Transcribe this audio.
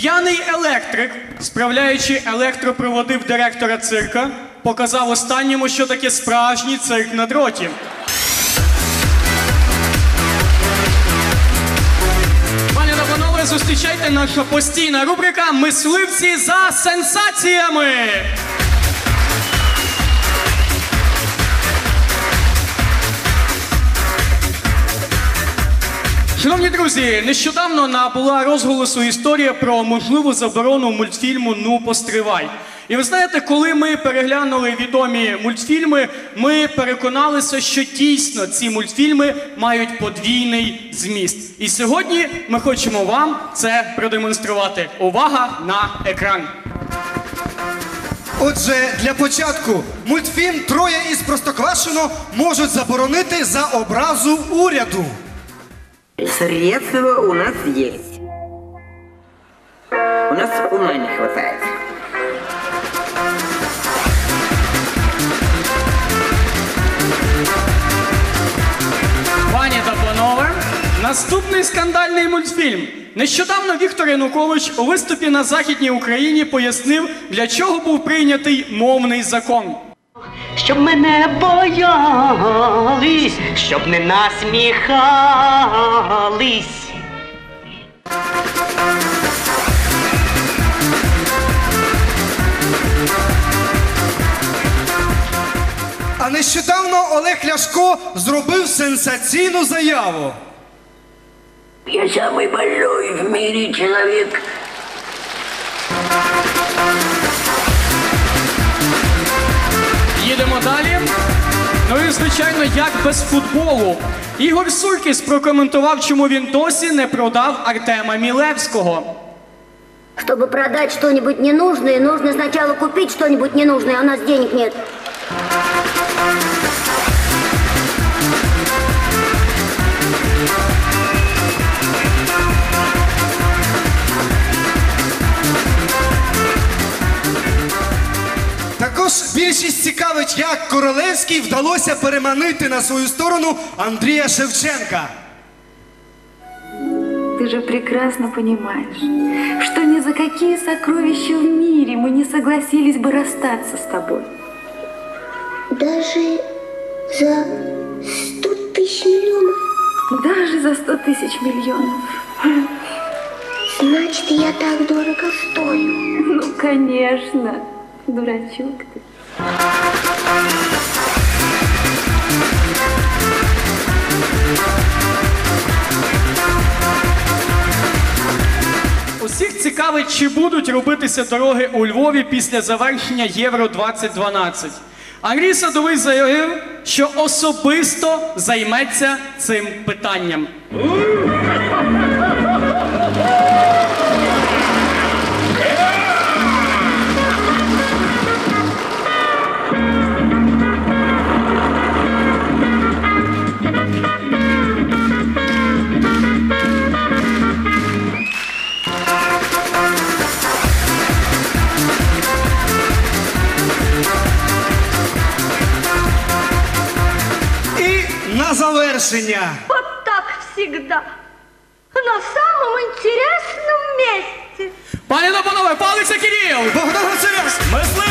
П'яний електрик, справляючи електропроводи в директора цирка, показав останньому, що таке справжній цирк на дроті. Пані та панове, зустрічайте наша постійна рубрика Мисливці за сенсаціями. Шановні друзі, нещодавно набула розголосу історія про можливу заборону мультфільму Ну постривай. І ви знаєте, коли ми переглянули відомі мультфільми, ми переконалися, що дійсно ці мультфільми мають подвійний зміст. І сьогодні ми хочемо вам це продемонструвати. Увага на екран! Отже, для початку мультфільм Троє із Простоквашино можуть заборонити за образу уряду. Средства у нас есть. У нас ума не хватает. Пані та панове, наступний скандальний мультфільм. Нещодавно Віктор Янукович у виступі на Західній Україні пояснив, для чого був прийнятий мовний закон. Щоб мене боялись, щоб не насміхались. А нещодавно Олег Ляшко зробив сенсаційну заяву. Я самый больной в мире человек. Звичайно, як без футболу. Ігор Суркіс прокоментував, чому він досі не продав Артема Мілевського. Чтобы продать что-нибудь ненужное, нужно сначала купить что-нибудь ненужное, а у нас денег нет. більшість цікавить, як Королевський вдалося переманити на свою сторону Андрія Шевченка. Ты же прекрасно понимаешь, что ни за какие сокровища в мире мы не согласились бы расстаться с тобой. Даже за сто тысяч миллионов. Даже за сто тысяч миллионов. Значит, я так дорого стою. Ну, конечно, дурачок ты. Усіх цікавить, чи будуть робитися дороги у Львові після завершення Євро 2012. Андрій Садовий заявив, що особисто займеться цим питанням. На завершення. Вот так всегда. На самом интересном месте. Пані та панове, Павлик Кирил! Богдан. Мисливці